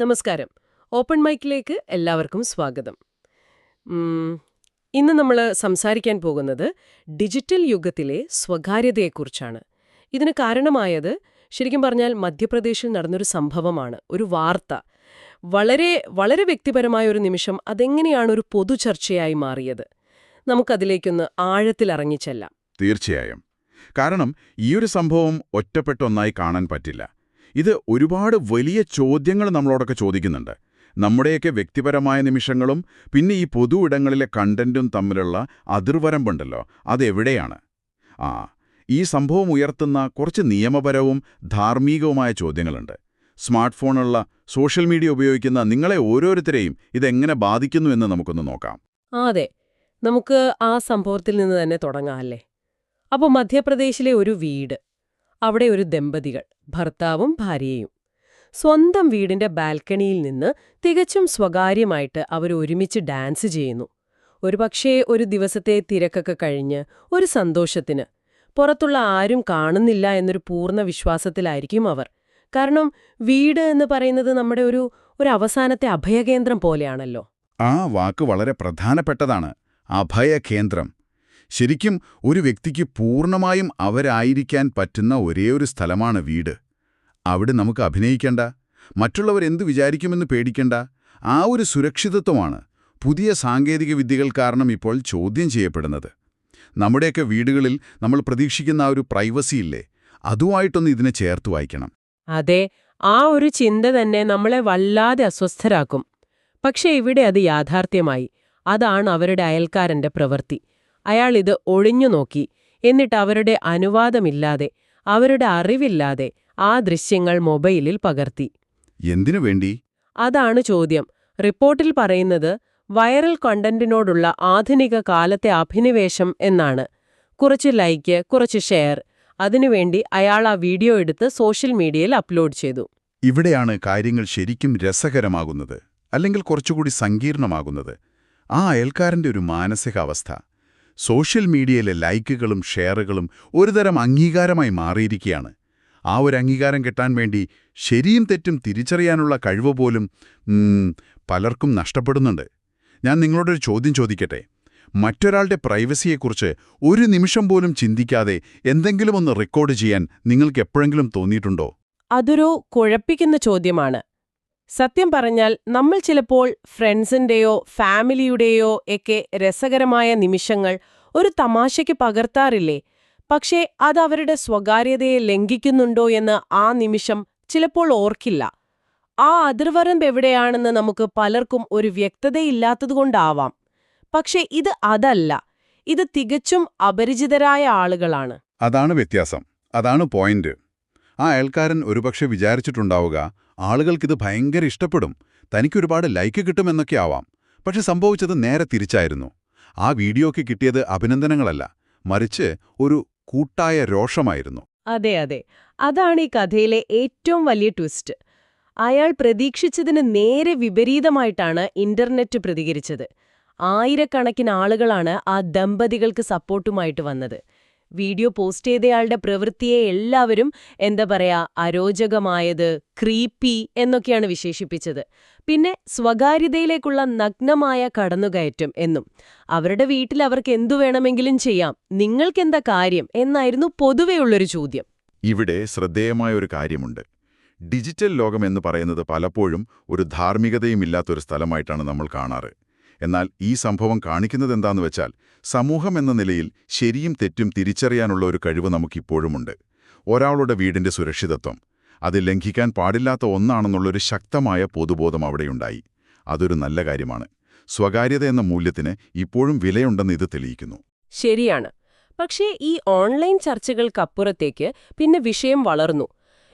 നമസ്കാരം. ഓപ്പൺ മൈക്കിലേക്ക് എല്ലാവർക്കും സ്വാഗതം. ഇന്ന് നമ്മൾ സംസാരിക്കാൻ പോകുന്നത് ഡിജിറ്റൽ യുഗത്തിലെ സ്വകാര്യതയെക്കുറിച്ചാണ്. ഇതിന് കാരണമായത് ശരിക്കും പറഞ്ഞാൽ മധ്യപ്രദേശിൽ നടന്നൊരു സംഭവമാണ് ഒരു വാർത്ത. വളരെ വളരെ വ്യക്തിപരമായ ഒരു നിമിഷം അതെങ്ങനെയാണ് ഒരു പൊതുചർച്ചയായി മാറിയത്? നമുക്കതിലേക്കൊന്ന് ആഴത്തിലിറങ്ങിച്ചെല്ലാം തീർച്ചയായും. കാരണം ഈയൊരു സംഭവം ഒറ്റപ്പെട്ടൊന്നായി കാണാൻ പറ്റില്ല. ഇത് ഒരുപാട് വലിയ ചോദ്യങ്ങൾ നമ്മളോടൊക്കെ ചോദിക്കുന്നുണ്ട്. നമ്മുടെയൊക്കെ വ്യക്തിപരമായ നിമിഷങ്ങളും പിന്നെ ഈ പൊതു ഇടങ്ങളിലെ കണ്ടന്റും തമ്മിലുള്ള അതിർവരമ്പുണ്ടല്ലോ അതെവിടെയാണ്? ആ ഈ സംഭവം ഉയർത്തുന്ന കുറച്ച് നിയമപരവും ധാർമ്മികവുമായ ചോദ്യങ്ങളുണ്ട്. സ്മാർട്ട് ഫോണുള്ള സോഷ്യൽ മീഡിയ ഉപയോഗിക്കുന്ന നിങ്ങളെ ഓരോരുത്തരെയും ഇതെങ്ങനെ ബാധിക്കുന്നു എന്ന് നമുക്കൊന്ന് നോക്കാം. അതെ. നമുക്ക് ആ സംഭവത്തിൽ നിന്ന് തന്നെ തുടങ്ങാം അല്ലേ? അപ്പോൾ മധ്യപ്രദേശിലെ ഒരു വീട്. അവിടെ ഒരു ദമ്പതികൾ ഭർത്താവും ഭാര്യയും. സ്വന്തം വീടിന്റെ ബാൽക്കണിയിൽ നിന്ന് തികച്ചും സ്വകാര്യമായിട്ട് അവർ ഒരുമിച്ച് ഡാൻസ് ചെയ്യുന്നു. ഒരുപക്ഷേ ഒരു ദിവസത്തെ തിരക്കൊക്കെ കഴിഞ്ഞ് ഒരു സന്തോഷത്തിന്. പുറത്തുള്ള ആരും കാണുന്നില്ല എന്നൊരു പൂർണ വിശ്വാസത്തിലായിരിക്കും അവർ. കാരണം വീട് എന്ന് പറയുന്നത് നമ്മുടെ ഒരു ഒരു അവസാനത്തെ അഭയകേന്ദ്രം പോലെയാണല്ലോ. ആ വാക്ക് വളരെ പ്രധാനപ്പെട്ടതാണ്. അഭയകേന്ദ്രം. ശരിക്കും ഒരു വ്യക്തിക്ക് പൂർണമായും അവരായിരിക്കാൻ പറ്റുന്ന ഒരേയൊരു സ്ഥലമാണ് വീട്. അവിടെ നമുക്ക് അഭിനയിക്കേണ്ട മറ്റുള്ളവർ എന്തു വിചാരിക്കുമെന്ന് പേടിക്കണ്ട. ആ ഒരു സുരക്ഷിതത്വമാണ് പുതിയ സാങ്കേതിക വിദ്യകൾ കാരണം ഇപ്പോൾ ചോദ്യം ചെയ്യപ്പെടുന്നത്. നമ്മുടെയൊക്കെ വീടുകളിൽ നമ്മൾ പ്രതീക്ഷിക്കുന്ന ആ ഒരു പ്രൈവസി ഇല്ലേ? അതുമായിട്ടൊന്ന് ഇതിനെ ചേർത്ത് വായിക്കണം. അതെ ആ ഒരു ചിന്ത തന്നെ നമ്മളെ വല്ലാതെ അസ്വസ്ഥരാക്കും. പക്ഷേ ഇവിടെ അത് യാഥാർത്ഥ്യമായി. അതാണ് അവരുടെ അയൽക്കാരന്റെ പ്രവൃത്തി. അയാൾ ഇത് ഒഴിഞ്ഞു നോക്കി. എന്നിട്ട് അവരുടെ അനുവാദമില്ലാതെ അവരുടെ അറിവില്ലാതെ ആ ദൃശ്യങ്ങൾ മൊബൈലിൽ പകർത്തി. എന്തിനു വേണ്ടി? അതാണ് ചോദ്യം. റിപ്പോർട്ടിൽ പറയുന്നത് വൈറൽ കണ്ടന്റിനോടുള്ള ആധുനിക കാലത്തെ അഭിനിവേശം എന്നാണ്. കുറച്ച് ലൈക്ക് കുറച്ച് ഷെയർ. അതിനുവേണ്ടി അയാൾ ആ വീഡിയോ എടുത്ത് സോഷ്യൽ മീഡിയയിൽ അപ്ലോഡ് ചെയ്തു. ഇവിടെയാണ് കാര്യങ്ങൾ ശരിക്കും രസകരമാകുന്നത് അല്ലെങ്കിൽ കുറച്ചുകൂടി സങ്കീർണമാകുന്നത്. ആ അയൽക്കാരന്റെ ഒരു മാനസികാവസ്ഥ. സോഷ്യൽ മീഡിയയിലെ ലൈക്കുകളും ഷെയറുകളും ഒരുതരം അംഗീകാരമായി മാറിയിരിക്കുകയാണ്. ആ ഒരു അംഗീകാരം കിട്ടാൻ വേണ്ടി ശരിയും തെറ്റും തിരിച്ചറിയാനുള്ള കഴിവ് പോലും പലർക്കും നഷ്ടപ്പെടുന്നുണ്ട്. ഞാൻ നിങ്ങളോടൊരു ചോദ്യം ചോദിക്കട്ടെ? മറ്റൊരാളുടെ പ്രൈവസിയെക്കുറിച്ച് ഒരു നിമിഷം പോലും ചിന്തിക്കാതെ എന്തെങ്കിലും ഒന്ന് റെക്കോർഡ് ചെയ്യാൻ നിങ്ങൾക്ക് എപ്പോഴെങ്കിലും തോന്നിയിട്ടുണ്ടോ? അതൊരു കുഴപ്പിക്കുന്ന ചോദ്യമാണ്. സത്യം പറഞ്ഞാൽ നമ്മൾ ചിലപ്പോൾ ഫ്രണ്ട്സിന്റെയോ ഫാമിലിയുടെയോ ഒക്കെ രസകരമായ നിമിഷങ്ങൾ ഒരു തമാശയ്ക്ക് പകർത്താറില്ലേ? പക്ഷേ അത് അവരുടെ സ്വകാര്യതയെ ലംഘിക്കുന്നുണ്ടോ എന്ന് ആ നിമിഷം ചിലപ്പോൾ ഓർക്കില്ല. ആ അതിർവരമ്പ് എവിടെയാണെന്ന് നമുക്ക് പലർക്കും ഒരു വ്യക്തതയില്ലാത്തതുകൊണ്ടാവാം. പക്ഷേ ഇത് അതല്ല. ഇത് തികച്ചും അപരിചിതരായ ആളുകളാണ്. അതാണ് വ്യത്യാസം. അതാണ് പോയിന്റ്. ആ അയൽക്കാരൻ ഒരുപക്ഷെ വിചാരിച്ചിട്ടുണ്ടാവുക ആളുകൾക്കിത് ഭയങ്കര ഇഷ്ടപ്പെടും. തനിക്കൊരുപാട് ലൈക്ക് കിട്ടുമെന്നൊക്കെ ആവാം. പക്ഷെ സംഭവിച്ചത് നേരെ തിരിച്ചായിരുന്നു. ആ വീഡിയോയ്ക്ക് കിട്ടിയത് അഭിനന്ദനങ്ങളല്ല മറിച്ച് ഒരു കൂട്ടായ രോഷമായിരുന്നു. അതെ അതെ. അതാണ് ഈ കഥയിലെ ഏറ്റവും വലിയ ട്വിസ്റ്റ്. അയാൾ പ്രതീക്ഷിച്ചതിന് നേരെ വിപരീതമായിട്ടാണ് ഇന്റർനെറ്റ് പ്രതികരിച്ചത്. ആയിരക്കണക്കിന് ആളുകളാണ് ആ ദമ്പതികൾക്ക് സപ്പോർട്ടുമായിട്ട് വന്നത്. വീഡിയോ പോസ്റ്റ് ചെയ്തയാളുടെ പ്രവൃത്തിയെ എല്ലാവരും എന്താ പറയാ അരോചകമായത് ക്രീപ്പി എന്നൊക്കെയാണ് വിശേഷിപ്പിച്ചത്. പിന്നെ സ്വകാര്യതയിലേക്കുള്ള നഗ്നമായ കടന്നുകയറ്റം എന്നും അവരുടെ വീട്ടിൽ അവർക്ക് എന്തു വേണമെങ്കിലും ചെയ്യാം നിങ്ങൾക്കെന്താ കാര്യം എന്നായിരുന്നു പൊതുവെയുള്ളൊരു ചോദ്യം. ഇവിടെ ശ്രദ്ധേയമായ ഒരു കാര്യമുണ്ട്. ഡിജിറ്റൽ ലോകം എന്ന് പറയുന്നത് പലപ്പോഴും ഒരു ധാർമ്മികതയുമില്ലാത്തൊരു സ്ഥലമായിട്ടാണ് നമ്മൾ കാണാറ്. എന്നാൽ ഈ സംഭവം കാണിക്കുന്നത് എന്താന്ന് വെച്ചാൽ സമൂഹം എന്ന നിലയിൽ ശരിയും തെറ്റും തിരിച്ചറിയാനുള്ള ഒരു കഴിവ് നമുക്കിപ്പോഴുമുണ്ട്. ഒരാളുടെ വീടിന്റെ സുരക്ഷിതത്വം അത് ലംഘിക്കാൻ പാടില്ലാത്ത ഒന്നാണെന്നുള്ളൊരു ശക്തമായ പൊതുബോധം അവിടെയുണ്ടായി. അതൊരു നല്ല കാര്യമാണ്. സ്വകാര്യത എന്ന മൂല്യത്തിന് ഇപ്പോഴും വിലയുണ്ടെന്ന് ഇത് തെളിയിക്കുന്നു. ശരിയാണ്. പക്ഷേ ഈ ഓൺലൈൻ ചർച്ചകൾക്കപ്പുറത്തേക്ക് പിന്നെ വിഷയം വളർന്നു.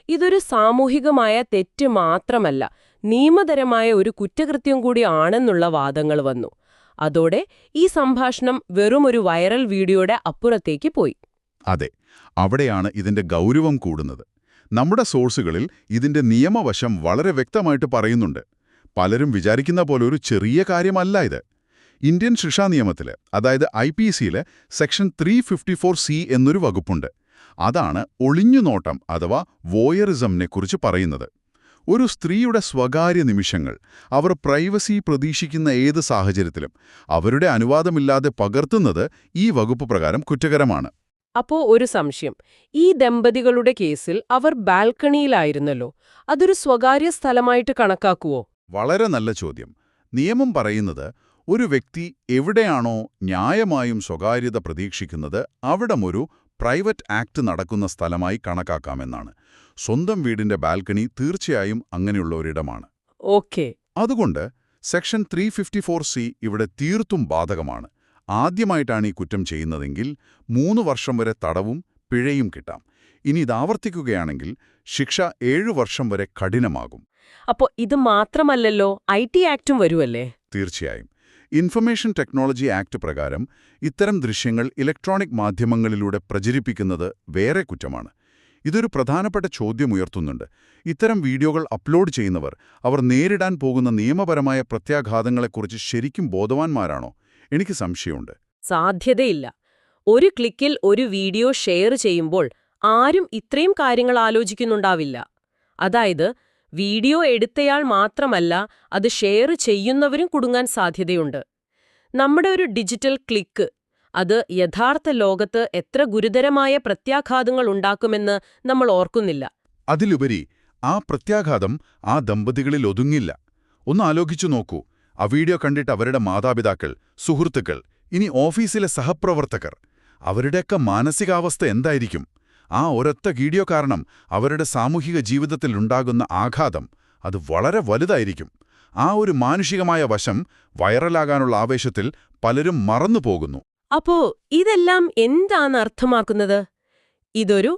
ഇതൊരു സാമൂഹികമായ തെറ്റ് മാത്രമല്ല നിയമപരമായ ഒരു കുറ്റകൃത്യം കൂടി ആണെന്നുള്ള വാദങ്ങൾ വന്നു. അതോടെ ഈ സംഭാഷണം വെറും ഒരു വൈറൽ വീഡിയോയുടെ അപ്പുറത്തേക്ക് പോയി. അതെ അവിടെയാണ് ഇതിന്റെ ഗൗരവം കൂടുന്നത്. നമ്മുടെ സോഴ്സുകളിൽ ഇതിന്റെ നിയമവശം വളരെ വ്യക്തമായിട്ട് പറയുന്നുണ്ട്. പലരും വിചാരിക്കുന്ന പോലെ ഒരു ചെറിയ കാര്യമല്ല ഇത്. ഇന്ത്യൻ ശിക്ഷാ നിയമത്തിൽ അതായത് ഐ പി സിയിലെ section three fifty four C എന്നൊരു വകുപ്പുണ്ട്. അതാണ് ഒളിഞ്ഞുനോട്ടം അഥവാ വോയറിസമിനെ കുറിച്ച് പറയുന്നത്. ഒരു സ്ത്രീയുടെ സ്വകാര്യ നിമിഷങ്ങൾ. അവർ പ്രൈവസി പ്രതീക്ഷിക്കുന്ന ഏത് സാഹചര്യത്തിലും. അവരുടെ അനുവാദമില്ലാതെ പകർത്തുന്നത് ഈ വകുപ്പ് പ്രകാരം കുറ്റകരമാണ്. അപ്പോ ഒരു സംശയം. ഈ ദമ്പതികളുടെ കേസിൽ അവർ ബാൽക്കണിയിലായിരുന്നല്ലോ. അതൊരു സ്വകാര്യ സ്ഥലമായിട്ട് കണക്കാക്കുവോ? വളരെ നല്ല ചോദ്യം. നിയമം പറയുന്നത് ഒരു വ്യക്തി എവിടെയാണോ ന്യായമായും സ്വകാര്യത പ്രതീക്ഷിക്കുന്നത് അവിടമൊരു പ്രൈവറ്റ് ആക്ട് നടക്കുന്ന സ്ഥലമായി കണക്കാക്കാമെന്നാണ്. സ്വന്തം വീടിന്റെ ബാൽക്കണി തീർച്ചയായും അങ്ങനെയുള്ള ഒരിടമാണ് ഓക്കെ. അതുകൊണ്ട് section three fifty four C ഇവിടെ തീർത്തും ബാധകമാണ്. ആദ്യമായിട്ടാണ് ഈ കുറ്റം ചെയ്യുന്നതെങ്കിൽ മൂന്ന് വർഷം വരെ തടവും പിഴയും കിട്ടാം. ഇനി ഇത് ആവർത്തിക്കുകയാണെങ്കിൽ ശിക്ഷ ഏഴു വർഷം വരെ കഠിനമാകും. അപ്പോ ഇത് മാത്രമല്ലല്ലോ ഐ ടി ആക്ടും വരുമല്ലേ തീർച്ചയായും. ഇൻഫർമേഷൻ ടെക്നോളജി ആക്ട് പ്രകാരം ഇത്തരം ദൃശ്യങ്ങൾ ഇലക്ട്രോണിക് മാധ്യമങ്ങളിലൂടെ പ്രചരിപ്പിക്കുന്നത് വേറെ കുറ്റമാണ്. ഇതൊരു പ്രധാനപ്പെട്ട ചോദ്യം ഉയർത്തുന്നുണ്ട് ഇത്തരം വീഡിയോകൾ അപ്ലോഡ് ചെയ്യുന്നവർ അവർ നേരിടാൻ പോകുന്ന നിയമപരമായ പ്രത്യാഘാതങ്ങളെക്കുറിച്ച് ശരിക്കും ബോധവാന്മാരാണോ? എനിക്ക് സംശയമുണ്ട്. സാധ്യതയില്ല. ഒരു ക്ലിക്കിൽ ഒരു വീഡിയോ ഷെയർ ചെയ്യുമ്പോൾ ആരും ഇത്രയും കാര്യങ്ങൾ ആലോചിക്കുന്നുണ്ടാവില്ല. അതായത് വീഡിയോ എടുത്തയാൾ മാത്രമല്ല അത് ഷെയർ ചെയ്യുന്നവരും കുടുങ്ങാൻ സാധ്യതയുണ്ട്. നമ്മുടെ ഒരു ഡിജിറ്റൽ ക്ലിക്ക് അത് യഥാർത്ഥ ലോകത്ത് എത്ര ഗുരുതരമായ പ്രത്യാഘാതങ്ങൾ ഉണ്ടാക്കുമെന്ന് നമ്മൾ ഓർക്കുന്നില്ല. അതിലുപരി ആ പ്രത്യാഘാതം ആ ദമ്പതികളിൽ ഒതുങ്ങില്ല. ഒന്ന് ആലോചിച്ചു നോക്കൂ. ആ വീഡിയോ കണ്ടിട്ട് അവരുടെ മാതാപിതാക്കൾ സുഹൃത്തുക്കൾ ഇനി ഓഫീസിലെ സഹപ്രവർത്തകർ അവരുടെയൊക്കെ മാനസികാവസ്ഥ എന്തായിരിക്കും? ആ ഒരൊറ്റ വീഡിയോ കാരണം അവരുടെ സാമൂഹിക ജീവിതത്തിൽ ഉണ്ടാകുന്ന ആഘാതം അത് വളരെ വലുതായിരിക്കും. ആ ഒരു മാനുഷികമായ വശം വൈറലാകാനുള്ള ആവേശത്തിൽ പലരും മറന്നുപോകുന്നു. അപ്പോ ഇതെല്ലാം എന്താണ് അർത്ഥമാക്കുന്നത്? ഇതൊരു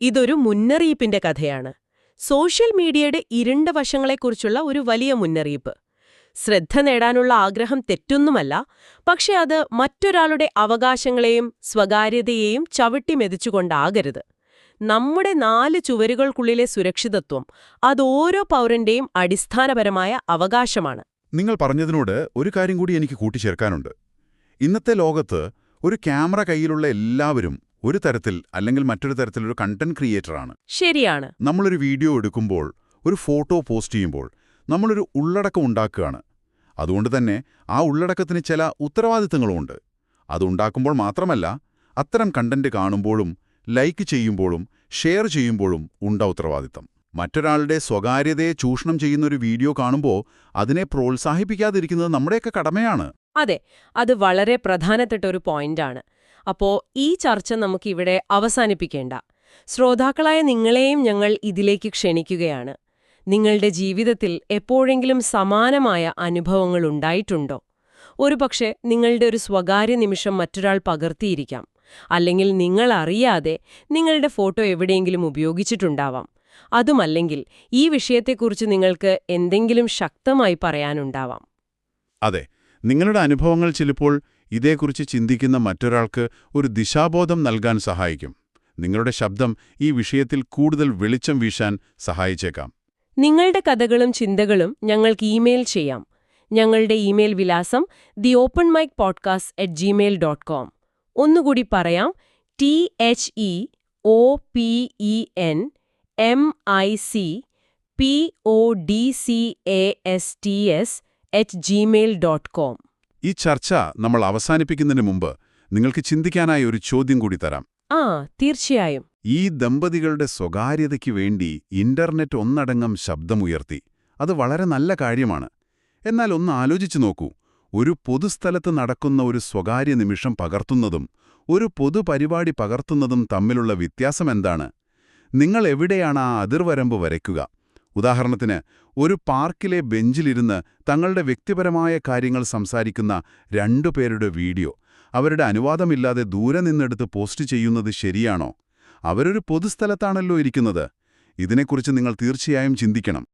ഇതൊരു മുന്നറിയിപ്പിന്റെ കഥയാണ്. സോഷ്യൽ മീഡിയയുടെ ഇരുണ്ട വശങ്ങളെക്കുറിച്ചുള്ള ഒരു വലിയ മുന്നറിയിപ്പ്. ശ്രദ്ധ നേടാനുള്ള ആഗ്രഹം തെറ്റൊന്നുമല്ല പക്ഷേ അത് മറ്റൊരാളുടെ അവകാശങ്ങളെയും സ്വകാര്യതയെയും ചവിട്ടി മെതിച്ചുകൊണ്ടാകരുത്. നമ്മുടെ നാല് ചുവരുകൾക്കുള്ളിലെ സുരക്ഷിതത്വം അത് ഓരോ പൗരന്റെയും അടിസ്ഥാനപരമായ അവകാശമാണ്. നിങ്ങൾ പറഞ്ഞതിനോട് ഒരു കാര്യം കൂടി എനിക്ക് കൂട്ടിച്ചേർക്കാനുണ്ട്. ഇന്നത്തെ ലോകത്ത് ഒരു ക്യാമറ കയ്യിലുള്ള എല്ലാവരും ഒരു തരത്തിൽ അല്ലെങ്കിൽ മറ്റൊരു തരത്തിലൊരു കണ്ടന്റ് ക്രിയേറ്ററാണ് ശരിയാണ്. നമ്മളൊരു വീഡിയോ എടുക്കുമ്പോൾ ഒരു ഫോട്ടോ പോസ്റ്റ് ചെയ്യുമ്പോൾ നമ്മളൊരു ഉള്ളടക്കം ഉണ്ടാക്കുകയാണ്. അതുകൊണ്ട് തന്നെ ആ ഉള്ളടക്കത്തിന് ചില ഉത്തരവാദിത്തങ്ങളുമുണ്ട് അതുണ്ടാക്കുമ്പോൾ മാത്രമല്ല അത്തരം കണ്ടന്റ് കാണുമ്പോഴും ലൈക്ക് ചെയ്യുമ്പോഴും ഷെയർ ചെയ്യുമ്പോഴും ഉണ്ട ഉത്തരവാദിത്തം. മറ്റൊരാളുടെ സ്വകാര്യതയെ ചൂഷണം ചെയ്യുന്ന ഒരു വീഡിയോ കാണുമ്പോൾ അതിനെ പ്രോത്സാഹിപ്പിക്കാതിരിക്കുന്നത് നമ്മുടെയൊക്കെ കടമയാണ്. അതെ അത് വളരെ പ്രധാനപ്പെട്ട ഒരു പോയിന്റാണ്. അപ്പോൾ ഈ ചർച്ച നമുക്കിവിടെ അവസാനിപ്പിക്കേണ്ട. ശ്രോതാക്കളായ നിങ്ങളെയും ഞങ്ങൾ ഇതിലേക്ക് ക്ഷണിക്കുകയാണ്. നിങ്ങളുടെ ജീവിതത്തിൽ എപ്പോഴെങ്കിലും സമാനമായ അനുഭവങ്ങൾ ഉണ്ടായിട്ടുണ്ടോ? ഒരുപക്ഷെ നിങ്ങളുടെ ഒരു സ്വകാര്യ നിമിഷം മറ്റൊരാൾ പകർത്തിയിരിക്കാം. അല്ലെങ്കിൽ നിങ്ങൾ അറിയാതെ നിങ്ങളുടെ ഫോട്ടോ എവിടെയെങ്കിലും ഉപയോഗിച്ചിട്ടുണ്ടാവാം. അതുമല്ലെങ്കിൽ ഈ വിഷയത്തെക്കുറിച്ച് നിങ്ങൾക്ക് എന്തെങ്കിലും ശക്തമായി പറയാനുണ്ടാവാം. അതെ നിങ്ങളുടെ അനുഭവങ്ങൾ ചിലപ്പോൾ ഇതേക്കുറിച്ച് ചിന്തിക്കുന്ന മറ്റൊരാൾക്ക് ഒരു ദിശാബോധം നൽകാൻ സഹായിക്കും. നിങ്ങളുടെ ശബ്ദം ഈ വിഷയത്തിൽ കൂടുതൽ വെളിച്ചം വീശാൻ സഹായിച്ചേക്കാം. നിങ്ങളുടെ കഥകളും ചിന്തകളും ഞങ്ങൾക്ക് ഇമെയിൽ ചെയ്യാം. ഞങ്ങളുടെ ഇമെയിൽ വിലാസം the open mic podcast at Gmail dot com ഒന്നുകൂടി പറയാം. T H E O P E N M I C P O D C A S T S at Gmail dot com ഈ ചർച്ച നമ്മൾ അവസാനിപ്പിക്കുന്നതിന് മുമ്പ് നിങ്ങൾക്ക് ചിന്തിക്കാനായി ഒരു ചോദ്യം കൂടി തരാം. ആ തീർച്ചയായും. ഈ ദമ്പതികളുടെ സ്വകാര്യതയ്ക്ക് വേണ്ടി ഇന്റർനെറ്റ് ഒന്നടങ്കം ശബ്ദമുയർത്തി. അത് വളരെ നല്ല കാര്യമാണ്. എന്നാൽ ഒന്ന് ആലോചിച്ചു നോക്കൂ. ഒരു പൊതുസ്ഥലത്ത് നടക്കുന്ന ഒരു സ്വകാര്യ നിമിഷം പകർത്തുന്നതും ഒരു പൊതുപരിപാടി പകർത്തുന്നതും തമ്മിലുള്ള വ്യത്യാസമെന്താണ് നിങ്ങൾ എവിടെയാണ് ആ അതിർവരമ്പ് വരയ്ക്കുക? ഉദാഹരണത്തിന് ഒരു പാർക്കിലെ ബെഞ്ചിലിരുന്ന് തങ്ങളുടെ വ്യക്തിപരമായ കാര്യങ്ങൾ സംസാരിക്കുന്ന രണ്ടു പേരുടെ വീഡിയോ അവരുടെ അനുവാദമില്ലാതെ ദൂരെ നിന്നെടുത്ത് പോസ്റ്റ് ചെയ്യുന്നത് ശരിയാണോ? അവരൊരു പൊതുസ്ഥലത്താണല്ലോ ഇരിക്കുന്നത്. ഇതിനെക്കുറിച്ച് നിങ്ങൾ തീർച്ചയായും ചിന്തിക്കണം.